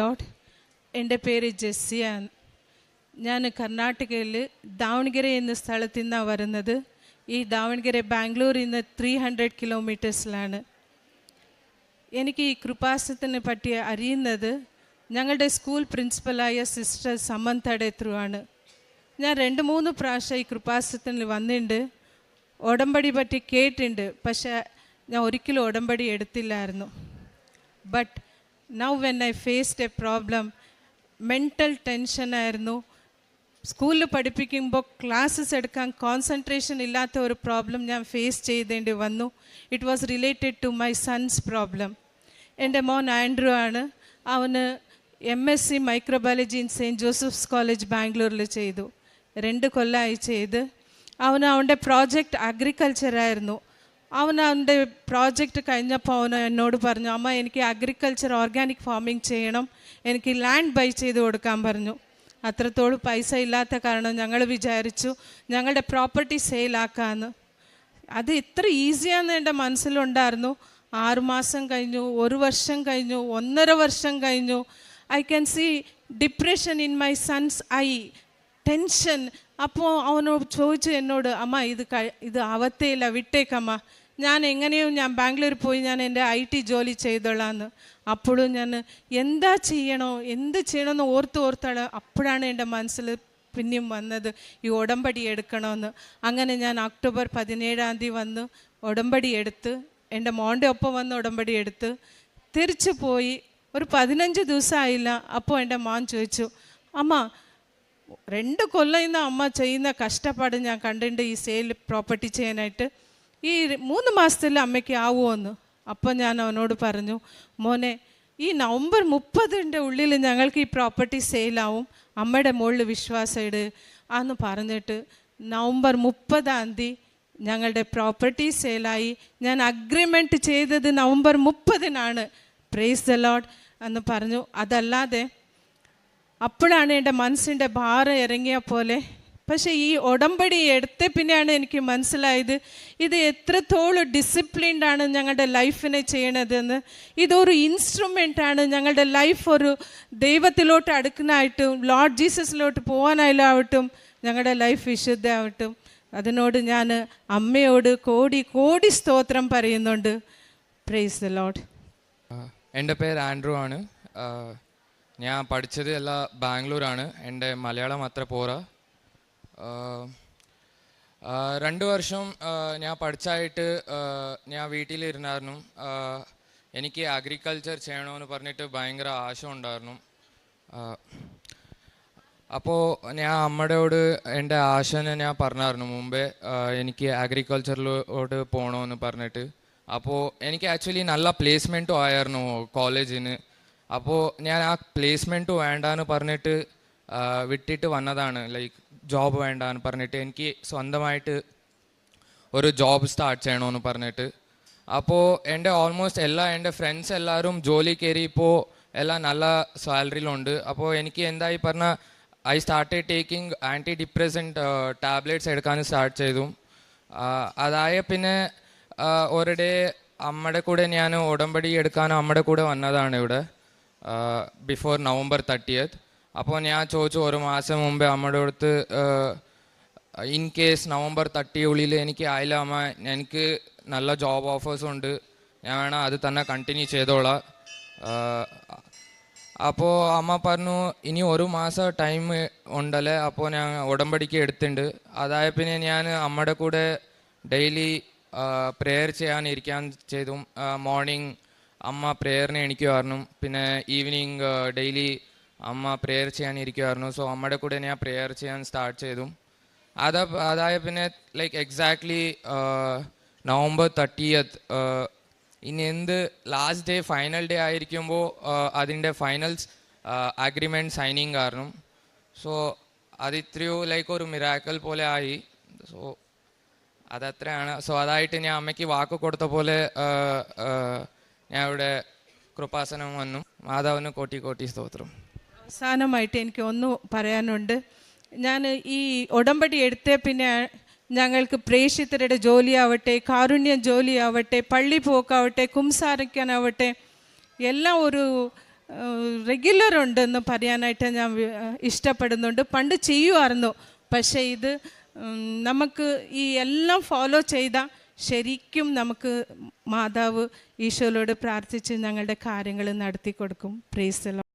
Load എന്റെ പേര് ജെസ്സിയാണ്. ഞാൻ കർണാടകയിൽ ദാവണഗിര എന്ന സ്ഥലത്തു നിന്നാണ് വരുന്നത്. ഈ ദാവണഗിര ബാംഗ്ലൂരിൽ നിന്ന് ത്രീ ഹൺഡ്രഡ് കിലോമീറ്റേഴ്സിലാണ് എനിക്ക് ഈ കൃപാസത്തിനെ പറ്റി അറിയുന്നത് ഞങ്ങളുടെ സ്കൂൾ പ്രിൻസിപ്പലായ സിസ്റ്റർ സമന്തയുടെ ത്രൂ ആണ്. ഞാൻ രണ്ട് മൂന്ന് പ്രാവശ്യം ഈ കൃപാസത്തിന് വന്നിട്ടുണ്ട്. ഉടമ്പടി പറ്റി കേട്ടിട്ടുണ്ട്. പക്ഷേ ഞാൻ ഒരിക്കലും ഉടമ്പടി എടുത്തില്ലായിരുന്നു. But now when I faced a problem mental ടെൻഷനായിരുന്നു സ്കൂളിൽ പഠിപ്പിക്കുമ്പോൾ ക്ലാസ്സസ് എടുക്കാൻ കോൺസെൻട്രേഷൻ ഇല്ലാത്ത ഒരു പ്രോബ്ലം ഞാൻ ഫേസ് ചെയ്തേണ്ടി വന്നു. It was related to my son's problem എന്റെ മോൻ ആൻഡ്രൂ ആണ്. അവന് M S C microbiology in Saint Joseph's college ബാംഗ്ലൂരിൽ ചെയ്തു. രണ്ട് കൊല്ലമായി ചെയ്ത്. അവന് അവന്റെ പ്രോജക്റ്റ് അഗ്രികൾച്ചർ ആയിരുന്നു. അവൻ അവന്റെ പ്രോജക്റ്റ് കഴിഞ്ഞപ്പോൾ അവൻ എന്നോട് പറഞ്ഞു അമ്മ എനിക്ക് അഗ്രികൾച്ചർ ഓർഗാനിക് ഫാമിംഗ് ചെയ്യണം. എനിക്ക് ലാൻഡ് ബൈ ചെയ്ത് കൊടുക്കാൻ പറഞ്ഞു. അത്രത്തോളം പൈസ ഇല്ലാത്ത കാരണം ഞങ്ങൾ വിചാരിച്ചു ഞങ്ങളുടെ പ്രോപ്പർട്ടി സെയിലാക്കാമെന്ന് അത് ഇത്ര ഈസിയാന്ന് എന്റെ മനസ്സിലുണ്ടായിരുന്നു. ആറുമാസം കഴിഞ്ഞു ഒരു വർഷം കഴിഞ്ഞു ഒന്നര വർഷം കഴിഞ്ഞു. I can see depression in my son's I tension അപ്പോൾ അവനോട് ചോദിച്ചു എന്നോട് അമ്മ ഇത് ഇത് ആവത്തേയില്ല വിട്ടേക്കമ്മ ഞാൻ എങ്ങനെയും ഞാൻ ബാംഗ്ലൂർ പോയി ഞാൻ എന്റെ ഐ ടി ജോലി ചെയ്തോളാന്ന്. അപ്പോഴും ഞാൻ എന്താ ചെയ്യണോ എന്ത് ചെയ്യണമെന്ന് ഓർത്ത് ഓർത്താണ് അപ്പോഴാണ് എന്റെ മനസ്സിൽ പിന്നെയും വന്നത് ഈ ഉടമ്പടി എടുക്കണമെന്ന് അങ്ങനെ ഞാൻ ഒക്ടോബർ പതിനേഴാം തീയതി വന്ന് ഉടമ്പടി എടുത്ത് എന്റെ മോന്റെ ഒപ്പം വന്ന് ഉടമ്പടി എടുത്ത് തിരിച്ചു പോയി. ഒരു പതിനഞ്ച് ദിവസമായില്ല. അപ്പോൾ എന്റെ മോൻ ചോദിച്ചു അമ്മ രണ്ട് കൊല്ലം ഇന്ന് അമ്മ ചെയ്യുന്ന കഷ്ടപ്പാട് ഞാൻ കണ്ടിട്ടുണ്ട് ഈ സെയിൽ പ്രോപ്പർട്ടി ചെയ്യാനായിട്ട്. ഈ മൂന്ന് മാസത്തിൽ അമ്മയ്ക്ക് ആവുമോന്ന് അപ്പം ഞാൻ അവനോട് പറഞ്ഞു മോനെ ഈ നവംബർ മുപ്പതിന്റെ ഉള്ളിൽ ഞങ്ങൾക്ക് ഈ പ്രോപ്പർട്ടി സെയിലാവും. അമ്മയുടെ മുകളിൽ വിശ്വാസം ഇട്. എന്ന് പറഞ്ഞിട്ട് നവംബർ മുപ്പതാം തീയതി ഞങ്ങളുടെ പ്രോപ്പർട്ടി സെയിലായി. ഞാൻ അഗ്രിമെന്റ് ചെയ്തത് നവംബർ മുപ്പതിനാണ്. പ്രേസ് ദ ലോഡ് എന്ന് പറഞ്ഞു. അതല്ലാതെ അപ്പോഴാണ് എന്റെ മനസ്സിന്റെ ഭാരം ഇറങ്ങിയ പോലെ പക്ഷേ ഈ ഉടമ്പടി എടുത്ത പിന്നെയാണ് എനിക്ക് മനസ്സിലായത് ഇത് എത്രത്തോളം ഡിസിപ്ലിൻഡ് ആണ് ഞങ്ങളുടെ ലൈഫിനെ ചെയ്യണതെന്ന് ഇതൊരു ഇൻസ്ട്രുമെന്റ് ആണ് ഞങ്ങളുടെ ലൈഫ് ഒരു ദൈവത്തിലോട്ട് അടുക്കാനായിട്ടും ലോർഡ് ജീസസിലോട്ട് പോകാനായാലാവട്ടും ഞങ്ങളുടെ ലൈഫ് വിശുദ്ധമാവട്ടും അതിനോട് ഞാൻ അമ്മയോട് കോടി കോടി സ്തോത്രം പറയുന്നുണ്ട്. പ്രൈസ് ദ ലോഡ് എന്റെ പേര് ആൻഡ്രു ആണ്. ഞാൻ പഠിച്ചത് എല്ലാം ബാംഗ്ലൂരാണ്. എന്റെ മലയാളം അത്ര പോരാ. രണ്ട് വർഷം ഞാൻ പഠിച്ചായിട്ട് ഞാൻ വീട്ടിലിരുന്നായിരുന്നു. എനിക്ക് അഗ്രികൾച്ചർ ചെയ്യണമെന്ന് പറഞ്ഞിട്ട് ഭയങ്കര ആശ ഉണ്ടായിരുന്നു അപ്പോൾ ഞാൻ അമ്മയോട് എന്റെ ആശനെ ഞാൻ പറഞ്ഞായിരുന്നു മുമ്പേ എനിക്ക് അഗ്രികൾച്ചറിലോട്ട് പോകണമെന്ന് പറഞ്ഞിട്ട്. അപ്പോൾ എനിക്ക് ആക്ച്വലി നല്ല പ്ലേസ്മെന്റും ആയിരുന്നു കോളേജിന് അപ്പോൾ ഞാൻ ആ പ്ലേസ്മെന്റ് വേണ്ടാന്ന് പറഞ്ഞിട്ട് വിട്ടിട്ട് വന്നതാണ് ലൈക്ക് ജോബ് വേണ്ടാന്ന് പറഞ്ഞിട്ട് എനിക്ക് സ്വന്തമായിട്ട് ഒരു ജോബ് സ്റ്റാർട്ട് ചെയ്യണമെന്ന് പറഞ്ഞിട്ട്. അപ്പോൾ എന്റെ ഓൾമോസ്റ്റ് എല്ലാ എന്റെ ഫ്രണ്ട്സ് എല്ലാവരും ജോലി കയറി ഇപ്പോൾ എല്ലാം നല്ല സാലറിയിലുണ്ട്. അപ്പോൾ എനിക്ക് എന്തായി പറഞ്ഞാൽ I started taking anti depressant tablets എടുക്കാൻ സ്റ്റാർട്ട് ചെയ്തു. അതായ പിന്നെ ഒരു ഡേ അമ്മയുടെ കൂടെ ഞാൻ ഉടമ്പടി എടുക്കാൻ അമ്മയുടെ കൂടെ വന്നതാണ് ഇവിടെ. ബിഫോർ നവംബർ തർട്ടിയത്ത് അപ്പോൾ ഞാൻ ചോദിച്ചു ഒരു മാസം മുമ്പേ അമ്മയുടെ അടുത്ത് ഇൻ കേസ് നവംബർ തട്ടി ഉള്ളിൽ എനിക്ക് ആയില്ല അമ്മ എനിക്ക് നല്ല ജോബ് ഓഫേഴ്സ് ഉണ്ട് ഞാൻ വേണം അത് തന്നെ കണ്ടിന്യൂ ചെയ്തോളാം. അപ്പോൾ അമ്മ പറഞ്ഞു ഇനി ഒരു മാസം ടൈം ഉണ്ടല്ലേ അപ്പോൾ ഞാൻ ഉടമ്പടിക്ക് എടുത്തിട്ടുണ്ട്. അതായത് പിന്നെ ഞാൻ അമ്മയുടെ കൂടെ ഡെയിലി പ്രെയർ ചെയ്യാനിരിക്കാൻ ചെയ്തു മോർണിംഗ് അമ്മ പ്രെയറിന് എണിക്കുമായിരുന്നു പിന്നെ ഈവനിങ് ഡെയിലി അമ്മ പ്രെയർ ചെയ്യാൻ ഇരിക്കുമായിരുന്നു സോ അമ്മയുടെ കൂടെ ഞാൻ പ്രെയർ ചെയ്യാൻ സ്റ്റാർട്ട് ചെയ്തു. അത അതായ പിന്നെ ലൈക്ക് എക്സാക്ട്ലി നവംബർ തേർട്ടിയത്ത് ഇനി എന്ത് ലാസ്റ്റ് ഡേ ഫൈനൽ ഡേ ആയിരിക്കുമ്പോൾ അതിന്റെ ഫൈനൽസ് അഗ്രിമെന്റ് സൈനിങ് കാരണം. സോ അത് ഇത്രയോ ലൈക്ക് ഒരു മിറാക്കൽ പോലെ ആയി. സോ അതത്രയാണ്. സോ അതായിട്ട് ഞാൻ അമ്മയ്ക്ക് വാക്ക് കൊടുത്ത പോലെ ഞാൻ ഇവിടെ കൃപാസനം വന്നു. മാതാവിന് കോട്ടി കോട്ടി സ്തോത്രം. അവസാനമായിട്ട് എനിക്ക് ഒന്ന് പറയാനുണ്ട്. ഞാൻ ഈ ഉടമ്പടി എടുത്തേ പിന്നെ ഞങ്ങൾക്ക് പ്രേക്ഷിതരുടെ ജോലിയാവട്ടെ കാരുണ്യ ജോലിയാവട്ടെ പള്ളി പോക്കാവട്ടെ കുംസാരിക്കാനാവട്ടെ എല്ലാം ഒരു റെഗുലർ ഉണ്ടെന്ന് പറയാനായിട്ട് ഞാൻ ഇഷ്ടപ്പെടുന്നുണ്ട്. പണ്ട് ചെയ്യുമായിരുന്നു പക്ഷേ ഇത് നമുക്ക് ഈ എല്ലാം ഫോളോ ചെയ്താൽ ശരിക്കും നമുക്ക് മാതാവ് ഈശോയോട് പ്രാർത്ഥിച്ച് ഞങ്ങളുടെ കാര്യങ്ങൾ നടത്തി കൊടുക്കും പ്രേസലോ